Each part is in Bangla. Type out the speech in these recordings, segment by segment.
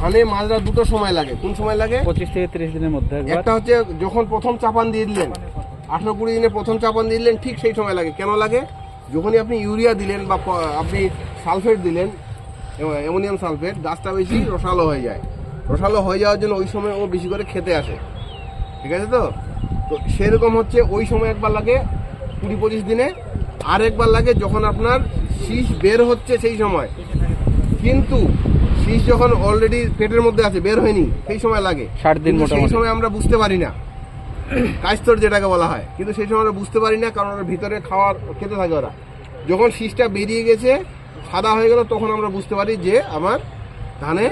ধানে মাজরা দুটো সময় লাগে। কোন সময় লাগে? পঁচিশ থেকে তিরিশ দিনের মধ্যে একটা হচ্ছে যখন প্রথম চাপান দিয়ে দিলেন আঠেরো কুড়ি দিনে প্রথম চাপান দিয়ে দিলেন ঠিক সেই সময় লাগে। কেন লাগে? যখনই আপনি ইউরিয়া দিলেন বা আপনি সালফেট দিলেন অ্যামোনিয়াম সালফেট গাছটা বেশি রসালো হয়ে যায়। রসালো হয়ে যাওয়ার জন্য ওই সময় ও বেশি করে খেতে আসে। ঠিক আছে তো? তো সেরকম হচ্ছে ওই সময় একবার লাগে কুড়ি পঁচিশ দিনে। আর একবার লাগে যখন আপনার শীষ বের হচ্ছে সেই সময়। কিন্তু শীষ যখন অলরেডি পেটের মধ্যে আছে বের হয়নি সেই সময় লাগে। ষাট দিন সেই সময় আমরা বুঝতে পারি না। কাস্তর যেটাকে বলা হয়। কিন্তু সেই সময় আমরা বুঝতে পারি না কারণ ওরা ভিতরে খাওয়ার খেতে থাকে ওরা। যখন শীষটা বেরিয়ে গেছে সাদা হয়ে গেল তখন আমরা বুঝতে পারি যে আমার ধানে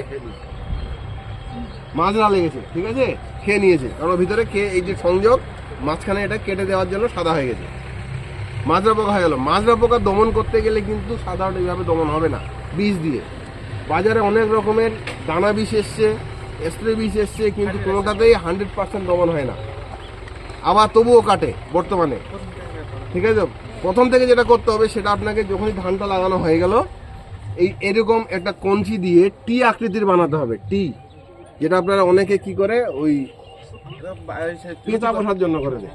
মাজরা লেগেছে ঠিক আছে? খেয়ে নিয়েছে। কারণ ভিতরে খেয়ে এই যে সংযোগ মাঝখানে এটা কেটে দেওয়ার জন্য সাদা হয়ে গেছে। মাজরা পোকা হয়ে গেল। মাজরা পোকা দমন করতে গেলে কিন্তু সাধারণত এইভাবে দমন হবে না বিষ দিয়ে। বাজারে অনেক রকমের দানা বিষ এসছে, স্প্রে বিষ এসছে, কিন্তু কোনোটাতেই হান্ড্রেড পার্সেন্ট দমন হয় না। আবার তবুও কাটে বর্তমানে। ঠিক আছে? প্রথম থেকে যেটা করতে হবে, সেটা আপনাকে যখনই ধানটা লাগানো হয়ে গেল, এই এরকম একটা কঞ্চি দিয়ে টি আকৃতির বানাতে হবে, টি। যেটা আপনারা অনেকে কি করে, ওই পেঁচা বসার জন্য করে দেয়।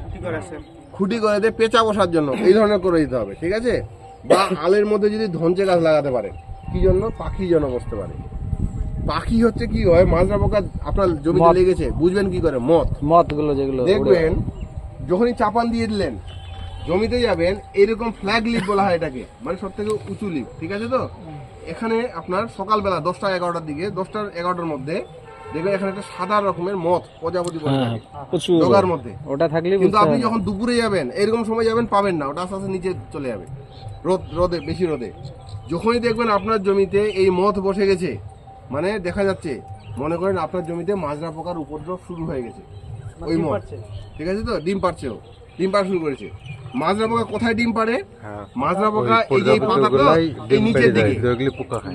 খুঁটি করে দেয়, পেঁচা বসার জন্য। এই ধরনের করে দিতে হবে, ঠিক আছে? বা আলের মধ্যে যদি ধনচে গাছ লাগাতে পারেন। কি জন্য পাখি যেন বসতে পারে। পাখি হচ্ছে কি হয় মাজরা পোকা আপনার জমিতে লেগেছে বুঝবেন কি করে? মত মতগুলো যেগুলো দেখবেন যখনই চাপান দিয়ে দিলেন জমিতে যাবেন এরকম ফ্ল্যাগ লিপ বলা হয় এটাকে মানে সব থেকে উঁচু লিপ ঠিক আছে তো? এখানে আপনার সকালবেলা দশটা এগারোটার দিকে দশটা এগারোটার মধ্যে দেখবেন এখানে একটা সাদা রকমের মত প্রজাপতি হ্যাঁ ডগার মধ্যে। ওটা থাকলে কিন্তু আপনি যখন দুপুরে যাবেন এরকম সময় যাবেন পাবেন না ওটা আস্তে আস্তে নিচে চলে যাবে রোদ রোদে বেশি রোদে। যখনই দেখবেন আপনার জমিতে এই মথ বসে গেছে মানে দেখা যাচ্ছে মনে করেন আপনার জমিতে মাজরা পোকার উপদ্রব শুরু হয়ে গেছে। ওই মথ ঠিক আছে তো? ডিম পারছে ডিম পাড়া শুরু করেছে। মাজরা পোকা কোথায় ডিম পাড়ে? মাজরা পোকা এই যে এই পাতাটা এই নিচের দিকে।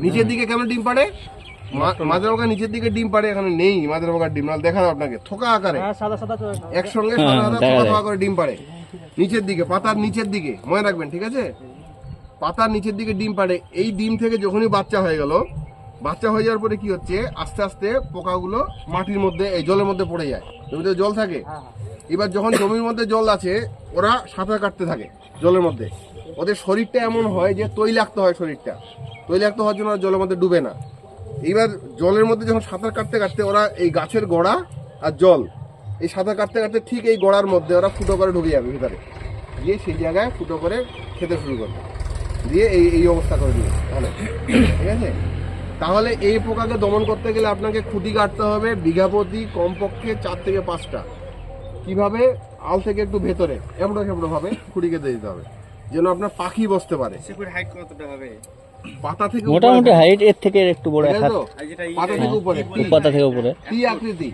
নিচের দিকে কেমন ডিম পাড়ে? মাজরা পোকা নিচের দিকে ডিম পাড়ে এখানে নেই মাজরা পোকার ডিম। দেখাবো আপনাকে থোকা আকারে। একসঙ্গে সাদা সাদা থোকা যায়। থোকা করে ডিম পাড়ে। নিচের দিকে পাতার নিচের দিকে মনে রাখবেন ঠিক আছে? পাতার নিচের দিকে ডিম পাড়ে। এই ডিম থেকে যখনই বাচ্চা হয়ে গেল বাচ্চা হয়ে যাওয়ার পরে কি হচ্ছে? আস্তে আস্তে পোকাগুলো মাটির মধ্যে এই জলের মধ্যে পড়ে যায়। জমিতে জল থাকে। এবার যখন জমির মধ্যে জল আছে ওরা সাঁতার কাটতে থাকে জলের মধ্যে। ওদের শরীরটা এমন হয় যে তৈলাক্ত হয় শরীরটা। তৈলাক্ত হওয়ার জন্য ওরা জলের মধ্যে ডুবে না। এইবার জলের মধ্যে যখন সাঁতার কাটতে কাটতে ওরা এই গাছের গোড়া আর জল এই সাঁতার কাটতে কাটতে ঠিক এই গোড়ার মধ্যে ওরা ফুটো করে ঢুকে যাবে ভিতরে। গিয়ে সেই জায়গায় ফুটো করে খেতে শুরু করবে। দিয়ে এই এই অবস্থা করে দিবে তাহলে। ঠিক আছে? তাহলে এই পোকাকে দমন করতে গেলে আপনাকে খুঁটি কাটতে হবে বিঘা প্রতি কমপক্ষে চার থেকে পাঁচটা। কীভাবে? আল থেকে একটু ভেতরে এবড়ো খেবড়ো ভাবে খুঁটি কেটে দিতে হবে যেন আপনার পাখি বসতে পারে। পাতা থেকে উপরে মোটামুটি হাইট এর থেকে একটু বড়? পাতা থেকে উপরে। টি- পাতা থেকে উপরে। টি আকৃতি।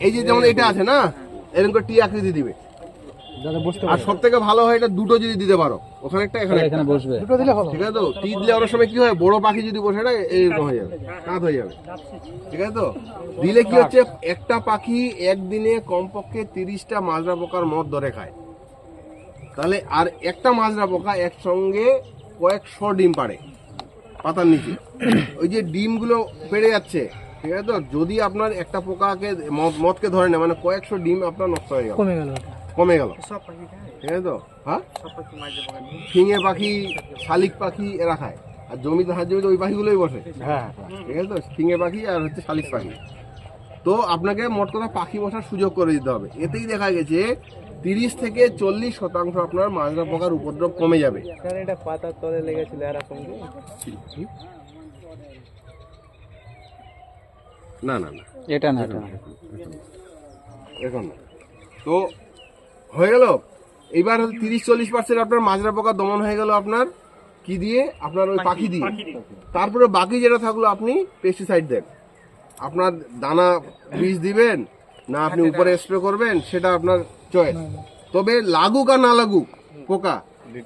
এই যে যেমন এটা আছে না? এরকম করে টি আকৃতি দিবে। আর সব থেকে ভালো হয় এটা দুটো যদি দিতে পারো। ওখানে একটা এখানে এখানে বসবে। ঠিক আছে তো? টি দিলে অনেক সময় কি হয় বড় পাখি যদি বসে না হয়ে যাবে কাঁধ হয়ে যাবে। ঠিক আছে তো? দিলে কি হচ্ছে একটা পাখি একদিনে কমপক্ষে তিরিশটা মাজরা পোকার মদ ধরে খায়। তাহলে আর একটা মাজরা পোকা একসঙ্গে কয়েকশো ডিম পাড়ে পাতার নিচে। ওই যে ডিমগুলো পেড়ে যাচ্ছে ঠিক আছে তো? যদি আপনার একটা পোকাকে মদ- মদকে ধরে না মানে কয়েকশো ডিম আপনার নষ্ট হয়ে গেল কমে গেল কমে গেল। ঠিক আছে তো? হ্যাঁ? ফিঙে পাখি শালিক পাখি এরা খায়। আর জমিতে হাত জমিতে ওই পাখিগুলোই বসে। হ্যাঁ ঠিক আছে তো? ফিঙে পাখি আর হচ্ছে শালিক পাখি। তো আপনাকে মোট কথা পাখি বসার সুযোগ করে দিতে হবে। এতেই দেখা গেছে তিরিশ থেকে চল্লিশ শতাংশ আপনার মাজরা পোকার উপদ্রব কমে যাবে। এটা পাতার তলে লেগেছিল এরকম না না না। এটা না এটা না। এখন তো হয়ে গেল? এবার হল তিরিশ চল্লিশ পার্সেন্ট আপনার মাজরা পোকা দমন হয়ে গেল আপনার কি দিয়ে? আপনার ওই পাখি দিয়ে। তারপরে বাকি যেটা থাকল আপনি পেস্টিসাইড দেন। আপনার দানা বীজ দিবেন না আপনি উপরে স্প্রে করবেন সেটা আপনার চয়েস তবে লাগুক আর না লাগুক পোকা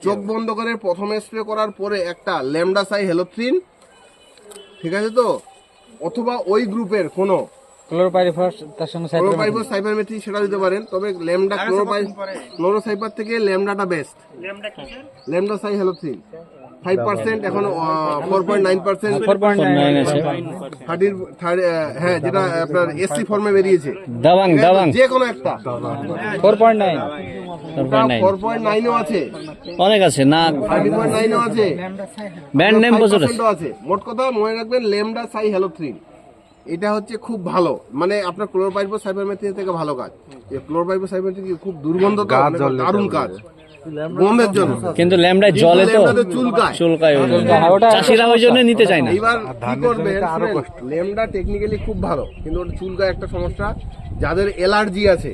চোখ বন্ধ করে প্রথমে স্প্রে করার পরে একটা ল্যামডাসাই হেলোথ্রিন ঠিক আছে তো? অথবা ওই গ্রুপের কোনো ক্লোরোপাইরিফস তার সঙ্গে সাইড ক্লোরোপাইফোস সাইপারমেথ্রিন সেটা দিতে পারেন। তবে ল্যামডা ক্লোরোপাই ক্লোরোসাইপার থেকে ল্যামডাটা best lambda cyhalothrin five percent এখন four point nine percent four point nine আছে। থার্টির হ্যাঁ যেটা আপনার এসসি ফর্মে বেরিয়েছে। দাবাং দাবাং। যে কোনো একটা। Four point nine four point nine four point নাইনও আছে। অনেক আছে না। থার্টি পয়েন্ট নাইনও আছে। ব্যান্ড নেম প্রচুর আছে। 5% ও আছে। মোট কথা মনে রাখবেন লেমডা সাই হ্যালো থ্রি এটা হচ্ছে খুব ভালো। মানে আপনার ক্লোরোপাইপো সাইবারমেথ্রিন থেকে ভালো কাজ। এই ক্লোরোপাইপো সাইবারমেথ্রিন খুব দুর্গন্ধ মানে দারুণ কাজ। গন্ধের জন্য। কিন্তু ল্যামডায় জলে তো চুলকায়। চুলকায় চাষিরা ওই জন্য নিতে চায় না। এইবার কি করবেন লেমডা টেকনিক্যালি খুব ভালো কিন্তু ওটা চুলকায় একটা সমস্যা। যাদের অ্যালার্জি আছে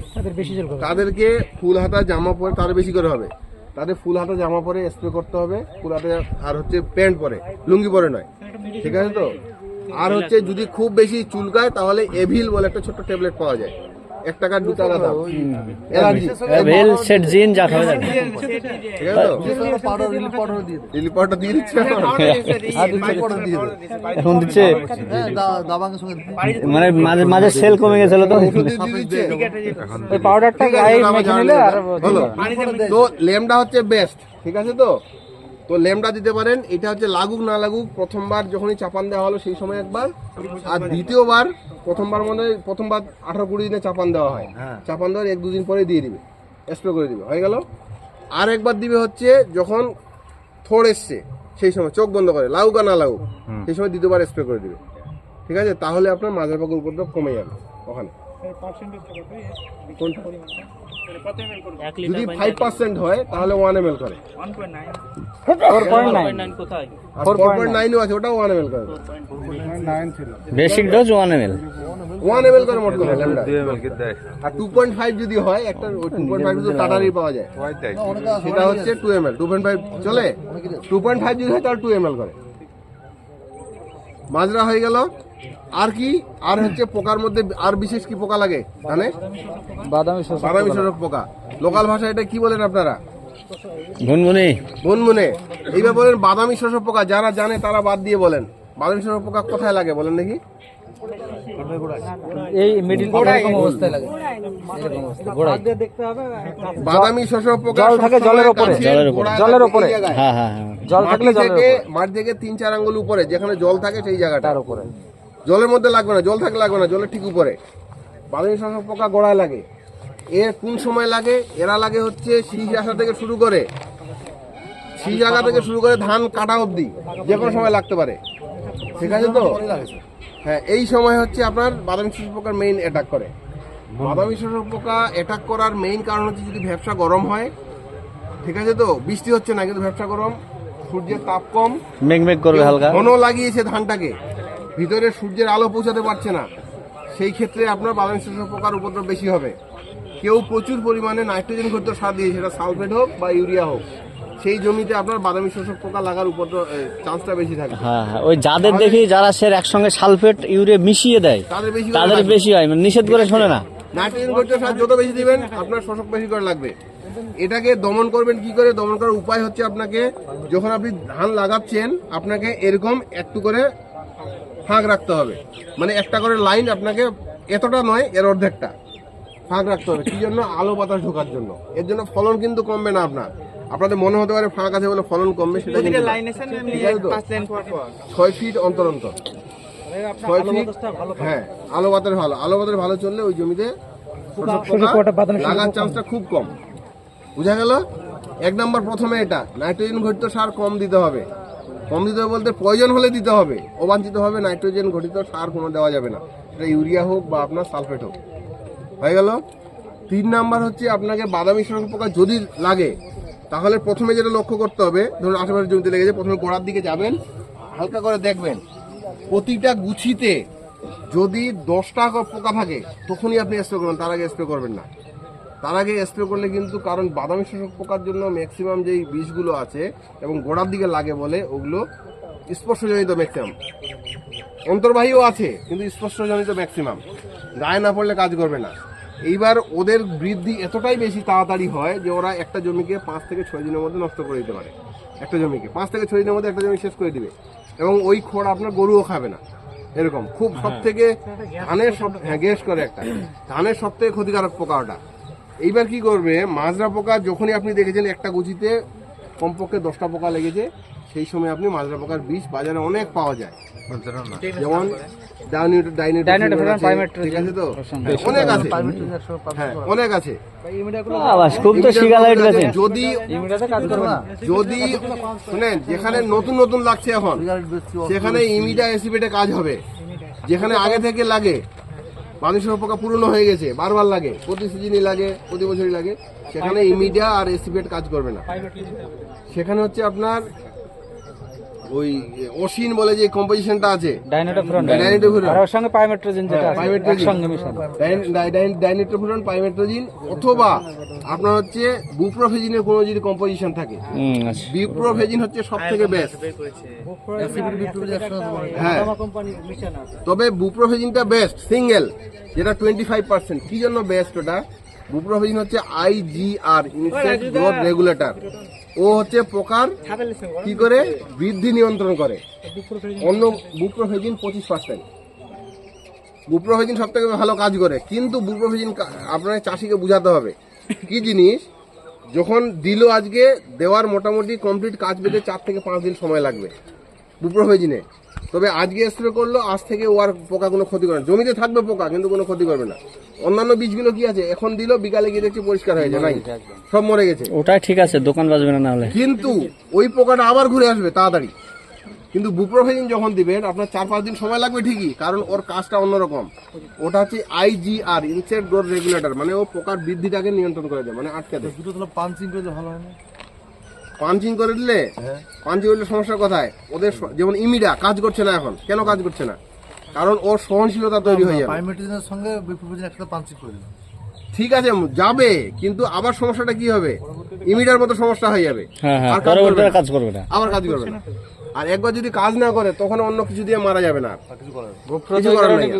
তাদেরকে ফুল হাতা জামা পরে তার বেশি করে হবে। তাদের ফুল হাতা জামা পরে স্প্রে করতে হবে ফুল হাতা আর হচ্ছে প্যান্ট পরে লুঙ্গি পরে নয়। ঠিক আছে তো? আর হচ্ছে যদি খুব বেশি চুলকায় তাহলে এভিল বলে একটা ছোট্ট ট্যাবলেট পাওয়া যায়। এক টাকার দু টাকা দাম। অ্যালার্জি সেট জিন যা খাবে যাবে ঠিক আছে তো? রিলি পাউডার দিয়ে দিচ্ছে। এখন দিচ্ছে। মানে মাঝে মাঝে সেল কমে গেছিল তো। ওই পাউডারটা গায়ে মেখে নিলে আর তো লেমডা হচ্ছে বেস্ট ঠিক আছে তো? তো লেমডা দিতে পারেন। এটা হচ্ছে লাগুক না লাগুক প্রথমবার যখনই চাপান দেওয়া হলো সেই সময় একবার। আর দ্বিতীয়বার প্রথমবার মানে প্রথমবার আঠারো কুড়ি দিনে চাপান দেওয়া হয়। চাপান দেওয়ার এক দুদিন পরে দিয়ে দিবে। স্প্রে করে দিবে। হয়ে গেল? আর একবার দিবে হচ্ছে যখন থোড় এসছে সেই সময় চোখ বন্ধ করে লাগুক আর না লাগুক সেই সময় দ্বিতীয়বার স্প্রে করে দিবে। ঠিক আছে? তাহলে আপনার মাজার পাকের উপদ্রব কমে যাবে। ওখানে। কোনটা? যদি ফাইভ পার্সেন্ট হয় তাহলে ওয়ান এম এল করে। Basic dose one M L one M L করে। মোট করে আর টু পয়েন্ট ফাইভ যদি হয় একটা টু পয়েন্ট ফাইভ যদি টাটারই পাওয়া যায়। সেটা হচ্ছে two M L two point five চলে? টু পয়েন্ট ফাইভ যদি হয় তাহলে টু এম এল করে। মাজরা হয়ে গেল। আর কি? আর হচ্ছে পোকার মধ্যে আর বিশেষ কি পোকা লাগে? জানে বাদামি বাদামি শোষক পোকা। লোকাল ভাষায় এটা কি বলেন আপনারা? গুনগুনি। মনমনে এইবার বলেন বাদামি শোষক পোকা। যারা জানে তারা বাদ দিয়ে বলেন। বাদামি শোষক পোকা কোথায় লাগে বলেন দেখি? এই মিডিল এরকম অবস্থায় লাগে। এরকম অবস্থা গোড়ায়। বাদামি শোষক পোকা জল থাকে জলের উপরে, জলের উপরে। হ্যাঁ হ্যাঁ হ্যাঁ। জল থাকলে জলের থেকে উপরে। মাটি থেকে তিন চার আঙ্গুল উপরে যেখানে জল থাকে সেই জায়গাটা। তার উপরে। জলের মধ্যে লাগবে না জল থাকলে লাগবে না জলের ঠিক উপরে। বাদামি শোষক পোকা গোড়ায় লাগে। এর কোন সময় লাগে? এরা লাগে হচ্ছে শীষ আসা থেকে শুরু করে শীষ আগা থেকে শুরু করে ধান কাটা অবধি যে কোনো সময় লাগতে পারে। ঠিক আছে তো? হ্যাঁ এই সময় হচ্ছে আপনার বাদামি শোষক পোকার মেইন অ্যাটাক করে। বাদামি শোষক পোকা অ্যাটাক করার মেইন কারণ হচ্ছে যদি ব্যবসা গরম হয় ঠিক আছে তো? বৃষ্টি হচ্ছে না কিন্তু ব্যবসা গরম সূর্যের তাপ কম। মেঘ মেঘ করবে হালকা। ঘন লাগিয়েছে ধানটাকে। ভিতরে সূর্যের আলো পৌঁছাতে পারছে না। সেই ক্ষেত্রে আপনার বাদামি শোষক পোকার উপদ্রব বেশি হবে। কেউ প্রচুর পরিমাণে নাইট্রোজেন ঘটিত সার দিয়ে সেটা সালফেট হোক বা ইউরিয়া হোক সেই জমিতে আপনার বাদামি শোষক পোকা লাগার উপদ্রব চান্সটা বেশি থাকে। হ্যাঁ হ্যাঁ ওই যাদের দেখি যারা সে একসঙ্গে সালফেট ইউরিয়া মিশিয়ে দেয় তাদের বেশি তাদের বেশি হয় মানে নিষেধ করে শোনে না। নাইট্রোজেন ঘটিত সার যত বেশি দিবেন আপনার শোষক বেশি করে লাগবে। এটাকে দমন করবেন কি করে? দমন করার উপায় হচ্ছে আপনাকে যখন আপনি ধান লাগাচ্ছেন আপনাকে এরকম একটু করে ফাঁক রাখতে হবে। মানে একটা করে লাইন আপনাকে এতটা নয় এর অর্ধেকটা ফাঁক রাখতে হবে। কি জন্য? আলো বাতাস ঢোকার জন্য। এর জন্য ফলন কিন্তু কমবে না আপনার। আপনাদের মনে হতে পারে ফাঁক আছে বলে ফলন কমবে সেটা কিন্তু? ছয় ফিট অন্তর অন্তর। ছয় ফিট হ্যাঁ আলো বাতাস ভালো। আলো বাতাস ভালো চললে ওই জমিতে লাগার চান্সটা খুব কম। বুঝা গেল? এক নম্বর প্রথমে এটা। নাইট্রোজেন ঘটিত সার কম দিতে হবে। কম দিতে হবে বলতে প্রয়োজন হলে দিতে হবে। অবাঞ্ছিত হবে নাইট্রোজেন ঘটিত সার কোনো দেওয়া যাবে না। সেটা ইউরিয়া হোক বা আপনার সালফেট হোক। হয়ে গেল? তিন নাম্বার হচ্ছে আপনাকে বাদামি শোষক পোকা যদি লাগে, তাহলে প্রথমে যেটা লক্ষ্য করতে হবে, ধরুন আশেপাশে জমিতে লেগেছে, প্রথমে গোড়ার দিকে যাবেন, হালকা করে দেখবেন। প্রতিটা গুছিতে যদি দশটা পোকা থাকে, তখনই আপনি স্প্রে করবেন, তার আগে স্প্রে করবেন না। তার আগে স্প্রে করলে কিন্তু কারণ বাদামি শোষক পোকার জন্য ম্যাক্সিমাম যেই বিষগুলো আছে এবং গোড়ার দিকে লাগে বলে ওগুলো স্পর্শজনিত ম্যাক্সিমাম অন্তর্বাহীও আছে, কিন্তু স্পর্শজনিত ম্যাক্সিমাম গায়ে না পড়লে কাজ করবে না। এইবার ওদের বৃদ্ধি এতটাই বেশি তাড়াতাড়ি হয় যে ওরা একটা জমিকে পাঁচ থেকে ছয় দিনের মধ্যে নষ্ট করে দিতে পারে। একটা জমিকে পাঁচ থেকে ছয় দিনের মধ্যে একটা জমি শেষ করে দিবে। এবং ওই খড় আপনার গরুও খাবে না। এরকম। খুব সব থেকে ধানের সব হ্যাঁ গ্যাস করে একটা। ধানের সব থেকে ক্ষতিকারক পোকা ওটা। এইবার কি করবে? মাজরা পোকা যখনই আপনি দেখেছেন একটা গুছিতে কমপক্ষে দশটা পোকা লেগেছে সেই সময় আপনি মাজরা পোকার বিষ বাজারে অনেক পাওয়া যায়। যেমন অনেক আছে। হ্যাঁ অনেক আছে। বেছে যদি যদি শুনেন যেখানে নতুন নতুন লাগছে এখন সেখানে ইমিডা এসিপেটে কাজ হবে। যেখানে আগে থেকে লাগে মানুষের উপকার পূর্ণ হয়ে গেছে, বারবার লাগে, প্রতি সিজনই লাগে, প্রতি বছরই লাগে। সেখানে ইমিডিয়া আর এসিপেট কাজ করবে না। সেখানে হচ্ছে আপনার ওই অসিন বলে যে কম্পোজিশনটা আছে। ডাইনোটোফুরন Dinitrofuran। আর ওর সঙ্গে পাইমেট্রোজেন যেটা আছে Pymetrogen। একসঙ্গে মিশানো। ডাইনিট্রোফুরন পাইমেট্রোজিন অথবা আপনার হচ্ছে বুপ্রোফেজিনের কোনো যদি কম্পোজিশন থাকে হুম আচ্ছা। হচ্ছে সব থেকে বেস্ট হ্যাঁ। তবে বুপ্রোফেজিনটা বেস্ট সিঙ্গেল যেটা টোয়েন্টি ফাইভ পার্সেন্ট কি জন্য বেস্ট ওটা? বুপ্রোফেজিন হচ্ছে আইজিআর ইনসেক্ট গ্রোথ রেগুলেটর ও হচ্ছে পোকার কি করে? বৃদ্ধি নিয়ন্ত্রণ করে। অন্য বুপ্রোফেজিন পঁচিশ পার্সেন্ট বুপ্রোফেজিন সব থেকে ভালো কাজ করে। কিন্তু বুপ্রোফেজিন আপনার চাষিকে বুঝাতে হবে। কি জিনিস? যখন দিল আজকে দেওয়ার মোটামুটি কমপ্লিট কাজ পেতে চার থেকে পাঁচ দিন সময় লাগবে। বুপ্রোফেজিনে। তবে আজকে স্প্রে করল আজ থেকে ও আর পোকা কোনো ক্ষতি করে না। জমিতে থাকবে পোকা কিন্তু কোনো ক্ষতি করবে না। অন্যান্য বীজগুলো কি আছে? এখন দিল বিকালে গিয়ে দেখছি পরিষ্কার হয়ে যায় নাই সব মরে গেছে। ওটাই ঠিক আছে দোকান বাজবে না নাহলে। কিন্তু ওই পোকাটা আবার ঘুরে আসবে তাড়াতাড়ি। কিন্তু বুপ্রোফেজিন যখন দিবেন আপনার চার পাঁচ দিন সময় লাগবে ঠিকই কারণ ওর কাজটা অন্যরকম। ওটা হচ্ছে আইজিআর ইনসেক্ট গ্রোথ রেগুলেটর মানে ও পোকার বৃদ্ধিটাকে নিয়ন্ত্রণ করে দেয় মানে আটকে দেয়। দুটো তাহলে পাঞ্চিং করলে ভালো হয় না। পাঞ্চিং করে দিলে পাঞ্চিং করলে সমস্যা কোথায়? ওদের যেমন ইমিডা কাজ করছে না এখন। কেন কাজ করছে না? কারণ ওর সহনশীলতা তৈরি হয়ে যাবে। সঙ্গে বিপ্রোজেন একসাথে পাঞ্চিং করে দিলাম। ঠিক আছে যাবে কিন্তু আবার সমস্যাটা কি হবে? ইমিডার মতো সমস্যা হয়ে যাবে। হ্যাঁ হ্যাঁ আর কাজ করবে না। কাজ করবে না। আবার কাজ করবে না। আর একবার যদি কাজ না করে তখন অন্য কিছু দিয়ে মারা যাবে না। কিছু করার নেই।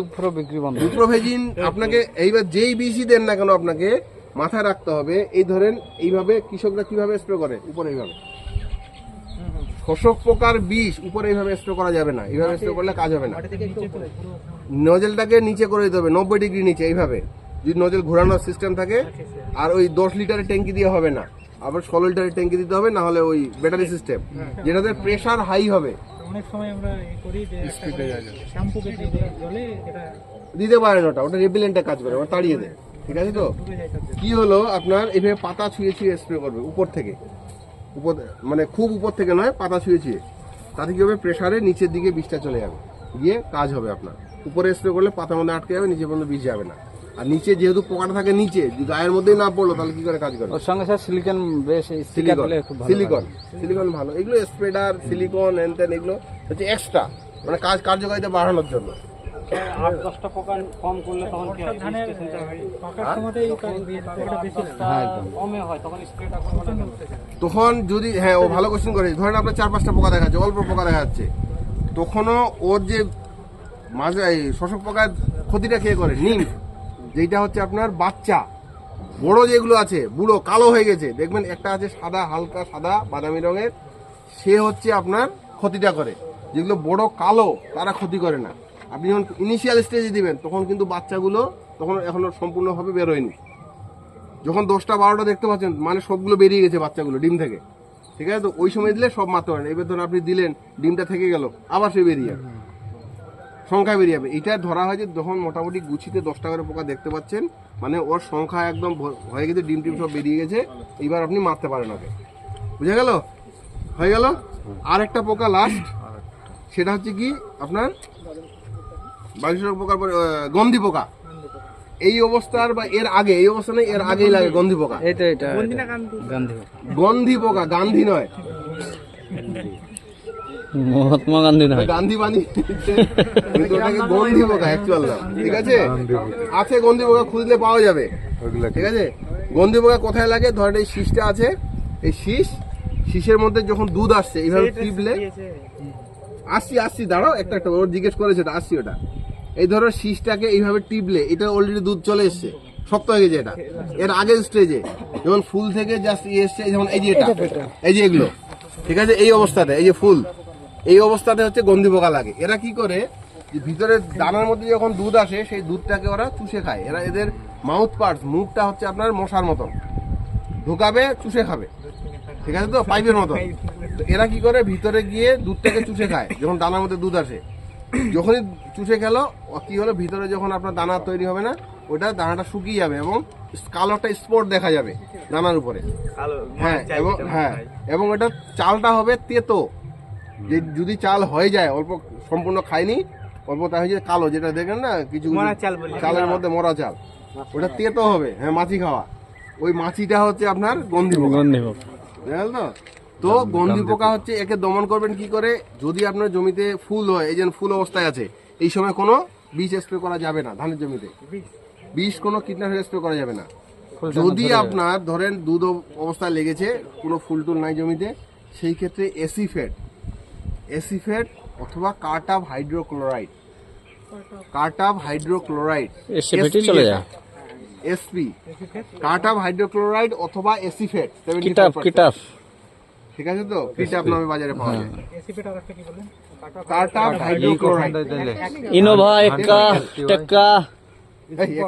আপনাকে এইবার যেই বিসি দেন না কেন আপনাকে মাথায় রাখতে হবে। এই ধরেন এইভাবে কৃষকরা কীভাবে স্প্রে করে? উপরে এইভাবে। শোষক পোকার বিষ উপরে এইভাবে স্প্রে করা যাবে না। এইভাবে স্প্রে করলে কাজ হবে না। নজেলটাকে নিচে করে দিতে হবে নব্বই ডিগ্রি নিচে এইভাবে। যদি নজেল ঘোরানোর সিস্টেম থাকে আর ওই দশ লিটারের ট্যাঙ্কি দিয়ে হবে না। আবার ষোলো লিটারের ট্যাঙ্কি দিতে হবে না হলে ওই ব্যাটারি সিস্টেম যেটাতে প্রেশার হাই হবে। অনেক সময় আমরা করি যে শ্যাম্পু কেটে জলে এটা দিতে পারেন ওটা। ওটা রেপিলেন্টে কাজ করে ওটা তাড়িয়ে দেয়। ঠিক আছে তো? কি হলো আপনার? এভাবে পাতা ছুঁয়ে ছুঁয়ে স্প্রে করবে উপর থেকে। উপর মানে খুব উপর থেকে নয় পাতা ছুঁয়ে ছুঁয়ে। তাতে কি হবে? প্রেশারে নিচের দিকে বিষটা চলে যাবে। গিয়ে কাজ হবে আপনার। উপরে স্প্রে করলে পাতার মধ্যে আটকে যাবে নিচে পর্যন্ত বিষ যাবে না। আর নিচে যেহেতু পোকাটা থাকে নিচে যদি গায়ের মধ্যেই না পড়ল তাহলে কি করে কাজ করবে? ওর সঙ্গে স্যার সিলিকন বেশ সিলিকন সিলিকন সিলিকন ভালো এগুলো স্প্রেডার সিলিকন এনতেন এগুলো হচ্ছে এক্সট্রা মানে কাজ কার্যকারিতা বাড়ানোর জন্য। হ্যাঁ? তখন যদি হ্যাঁ ও ভালো কোশ্চেন করে। ধরেন আপনার চার পাঁচটা পোকা দেখা যাচ্ছে অল্প পোকা দেখা যাচ্ছে। তখনও ওর যে মাঝে এই শোষক পোকার ক্ষতিটা খেয়ে করে? নিম। যেটা হচ্ছে আপনার বাচ্চা। বড় যেগুলো আছে বুড়ো কালো হয়ে গেছে। দেখবেন একটা আছে সাদা হালকা সাদা বাদামি রঙের। সে হচ্ছে আপনার ক্ষতিটা করে। যেগুলো বড় কালো তারা ক্ষতি করে না। আপনি যখন ইনিশিয়াল স্টেজে দিবেন, তখন কিন্তু বাচ্চাগুলো তখন এখনও সম্পূর্ণভাবে বেরোয়নি যখন দশটা, বারোটা দেখতে পাচ্ছেন মানে সবগুলো বেরিয়ে গেছে বাচ্চাগুলো ডিম থেকে। ঠিক আছে? তো ওই সময় দিলে সব মারতে পারেন। এবার ধরুন আপনি দিলেন, ডিমটা থেকে গেল, আবার সে বেরিয়ে যাবে। সংখ্যা বেরিয়ে যাবে। এটা ধরা হয় যে যখন মোটামুটি গুছিতে দশটা করে পোকা দেখতে পাচ্ছেন মানে ওর সংখ্যা একদম হয়ে গেছে, ডিম টিম সব বেরিয়ে গেছে এইবার আপনি মারতে পারেন ওকে। বুঝে গেল? হয়ে গেল? আর একটা পোকা লাস্ট সেটা হচ্ছে কি আপনার বালিশক পোকার পরে গন্ধি পোকা। এই অবস্থার বা এর আগে এই অবস্থা নেই এর আগেই লাগে গন্ধি পোকা। এই তো এটা গান্ধী গন্ধি? পোকা। গান্ধী নয়। মহাত্মা গান্ধী নয়। গান্ধী বানি কিন্তু ওটাকে গন্ধি পোকা অ্যাকচুয়াল নাম ঠিক আছে? আছে গন্ধি পোকা খুঁজলে পাওয়া যাবে। ঠিক আছে? গন্ধি পোকা কোথায় লাগে? ধরেন এই শীষটা আছে। এই শীষ শীষের মধ্যে যখন দুধ আসছে এইভাবে টিপলে আসছি আসছি দাঁড়াও একটা একটা ওর জিজ্ঞেস করেছে ওটা আসছি ওটা। এই ধরো শীষটাকে এইভাবে টিপলে এটা অলরেডি দুধ চলে এসছে। শক্ত হয়ে গেছে এটা। এর আগের স্টেজে যেমন ফুল থেকে জাস্ট ইয়ে এসছে যেমন এই যে এটা এই যে এগুলো। ঠিক আছে? এই অবস্থাতে এই যে ফুল। এই অবস্থাতে হচ্ছে গন্ধি পোকা লাগে। এরা কি করে? ভিতরে দানার মধ্যে যখন দুধ আসে সেই দুধটাকে ওরা চুষে খায়। এরা এদের মাউথ পার্টস মুখটা হচ্ছে আপনার মশার মতন। ঢুকাবে চুষে খাবে। ঠিক আছে তো? পাইপের মতো তো এরা কি করে? ভিতরে গিয়ে দুধটাকে চুষে খায় যখন দানার মধ্যে দুধ আসে। যখনই চুষে খেলো ও কি হলো ভিতরে যখন আপনার দানা তৈরি হবে না ওটা দানাটা শুকিয়ে যাবে এবং কালোটা স্পট দেখা যাবে দানার উপরে। হ্যাঁ এবং হ্যাঁ এবং এটা চালটা হবে তেতো। যে যদি চাল হয়ে যায় অল্প সম্পূর্ণ খায়নি অল্প তা হয়ে যায় কালো যেটা দেখেন না কিছু কিছু মরা চাল বলি। চালের মধ্যে মরা চাল। ওটা তেতো হবে হ্যাঁ মাছি খাওয়া। ওই মাছিটা হচ্ছে আপনার গন্ধি গন্ধি হোক। বুঝলেন তো? তো গন্ধি পোকা হচ্ছে একে দমন করবেন কি করে? যদি আপনার জমিতে ফুল হয় এই যে ফুল অবস্থায় আছে এই সময় কোনো বিষ স্প্রে করা যাবে না ধানের জমিতে। বিষ কোনো কীটনাশক স্প্রে করা যাবে না। যদি আপনার ধরেন দুধ অব- অবস্থায় লেগেছে কোনো ফুল টুল নাই জমিতে সেই ক্ষেত্রে এসিফেট এসিফেট অথবা কার্টাপ হাইড্রোক্লোরাইড কার্টাপ হাইড্রোক্লোরাইড এসিফেটই চলে যায়। এসপি কার্টাপ হাইড্রোক্লোরাইড অথবা এসিফেট কিটাপ কিটাপ ঠিক আছে তো কিটাপ নামে বাজারে পাওয়া যায় এসিপেট আর একটা কি বললেন হাইড্রোক্লোরাইড ইনোভা এক্কা টেক্কা ইয়ে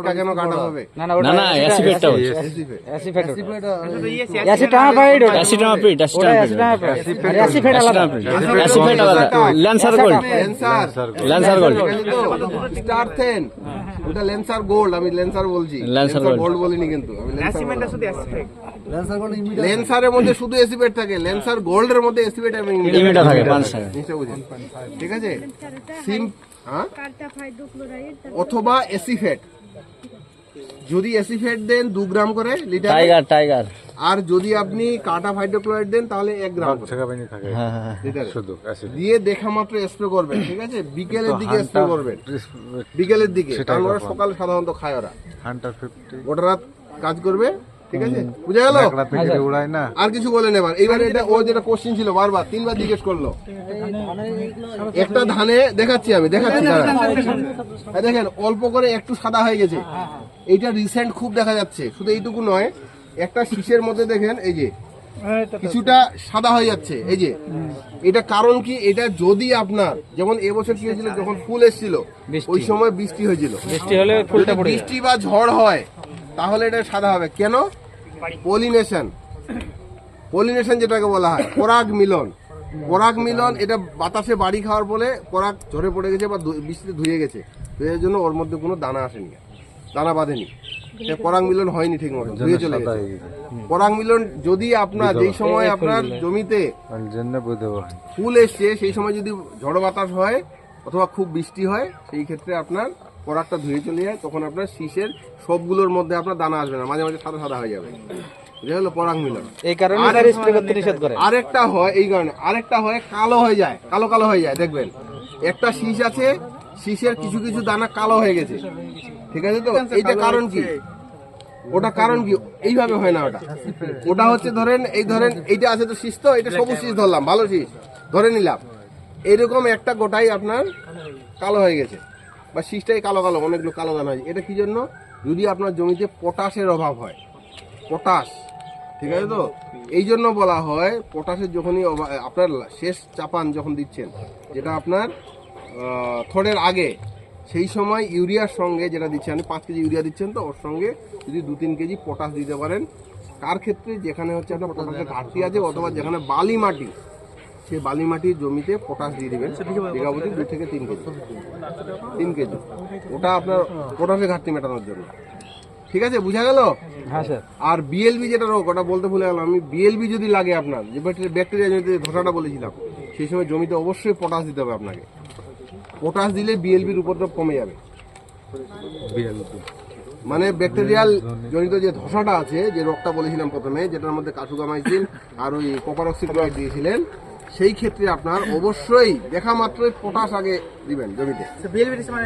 Gold Lancer Gold Star then ওটা লেন্সার গোল্ড আমি লেন্সার বলছি লেন্সার গোল্ড বলিনি কিন্তু লেন্সারের মধ্যে শুধু এসিপেট থাকে। লেন্সার গোল্ডের মধ্যে এসিপেট এবং লিমিটটা থাকে। পাঁচ টাকা জিনিসটা বুঝেন ঠিক আছে? সিম হ্যাঁ? অথবা এসিফেট যদি এসিফেট দেন দু গ্রাম করে লিটার টাইগার টাইগার আর যদি আপনি কাটা হাইড্রোক্লোরাইড দেন তাহলে এক গ্রাম করে। হ্যাঁ হ্যাঁ। দিয়ে দেখা মাত্র স্প্রে করবেন ঠিক আছে? বিকেলের দিকে স্প্রে করবেন। বিকেলের দিকে কারণ ওরা সকালে সাধারণত খায় ওরা। গোটা রাত কাজ করবে ঠিক আছে? বুঝা গেল? না। আর কিছু বলেন এবার এইবার এটা ও যেটা কোশ্চিন ছিল বারবার তিনবার জিজ্ঞেস করল। একটা ধানে দেখাচ্ছি আমি দেখাচ্ছি দেখেন অল্প করে একটু সাদা হয়ে গেছে। এইটা রিসেন্ট খুব দেখা যাচ্ছে। শুধু এইটুকু নয় একটা শীষের মধ্যে দেখেন এই যে কিছুটা সাদা হয়ে যাচ্ছে এই যে। এটা কারণ কি? এটা যদি আপনার যেমন এবছর কি হয়েছিল যখন ফুল এসেছিল ওই সময় বৃষ্টি হয়েছিল। বৃষ্টি হলে ফুলটা বৃষ্টি বা ঝড় হয় তাহলে এটা সাদা হবে। কেন? পলিনেশন। পলিনেশন যেটাকে বলা হয় পরাগ মিলন। পরাগ মিলন এটা বাতাসে বাড়ি খাওয়ার ফলে পরাগ ঝরে পড়ে গেছে বা বৃষ্টিতে ধুয়ে গেছে। ধুয়ে জন্য ওর মধ্যে কোনো দানা আসেনি দানা বাঁধেনি। পরাগ মিলন হয়নি ঠিক মতো ধুয়ে চলে গেছে। পরাগ মিলন যদি আপনার যেই সময় আপনার জমিতে ফুল এসছে সেই সময় যদি ঝড় বাতাস হয় অথবা খুব বৃষ্টি হয় সেই ক্ষেত্রে আপনার পরাগটা ধুয়ে চলে যায় তখন আপনার শীষের সবগুলোর মধ্যে আপনার দানা আসবে না মাঝে মাঝে সাদা সাদা হয়ে যাবে। এটা হলো পরাগ মিলন। এই কারণে স্প্রে করতে নিষেধ করে। আরেকটা হয় এই কারণে আরেকটা হয় কালো হয়ে যায় কালো কালো হয়ে যায় দেখবেন। একটা শীষ আছে শীষের কিছু কিছু দানা কালো হয়ে গেছে। ঠিক আছে তো? এইটা কারণ কি? ওটা কারণ কি? এইভাবে হয় না ওটা। ওটা হচ্ছে ধরেন এই ধরেন এইটা আছে তো শীষ তো এটা সবুজ শীষ ধরলাম ভালো শীষ ধরে নিলাম। এরকম একটা গোটাই আপনার কালো হয়ে গেছে। বা শীষটাই কালো কালো, অনেকগুলো কালো দানা হয়েছে এটা কি জন্য? যদি আপনার জমিতে পটাশের অভাব হয়, পটাশ, ঠিক আছে তো? এই জন্য বলা হয়, পটাশের যখনই আপনার শেষ চাপান যখন দিচ্ছেন, যেটা আপনার থোড়ের আগে, সেই সময় ইউরিয়ার সঙ্গে যেটা দিচ্ছেন, আপনি পাঁচ কেজি ইউরিয়া দিচ্ছেন তো, ওর সঙ্গে যদি দু তিন কেজি পটাশ দিতে পারেন। কার ক্ষেত্রে যেখানে হচ্ছে আপনার পটাশের ঘাটতি আছে, অথবা যেখানে বালি মাটি সেই বালি মাটির জমিতে পটাশ দিয়ে দেবেন বিঘা প্রতি দুই থেকে তিন কেজি। তিন কেজি। ওটা আপনার পটাশের ঘাটতি মেটানোর জন্য। ঠিক আছে বুঝা গেল? হ্যাঁ স্যার। আর বিএলবি যেটা রোগ ওটা বলতে ভুলে গেলাম আমি। বিএলবি যদি লাগে আপনার যে ব্যাকটেরিয়া জমিতে ধসাটা বলেছিলাম সেই সময় জমিতে অবশ্যই পটাশ দিতে হবে আপনাকে। পটাশ দিলে বিএলবির উপদ্রব কমে যাবে। মানে ব্যাকটেরিয়াল জনিত যে ধসাটা আছে যে রোগটা বলেছিলাম প্রথমে যেটার মধ্যে কাসুগামাইসিন আর ওই কপার অক্সিক্লোরাইড দিয়েছিলেন সেই ক্ষেত্রে আপনার অবশ্যই দেখা মাত্রই পটাশ আগে দিবেন জমিতে।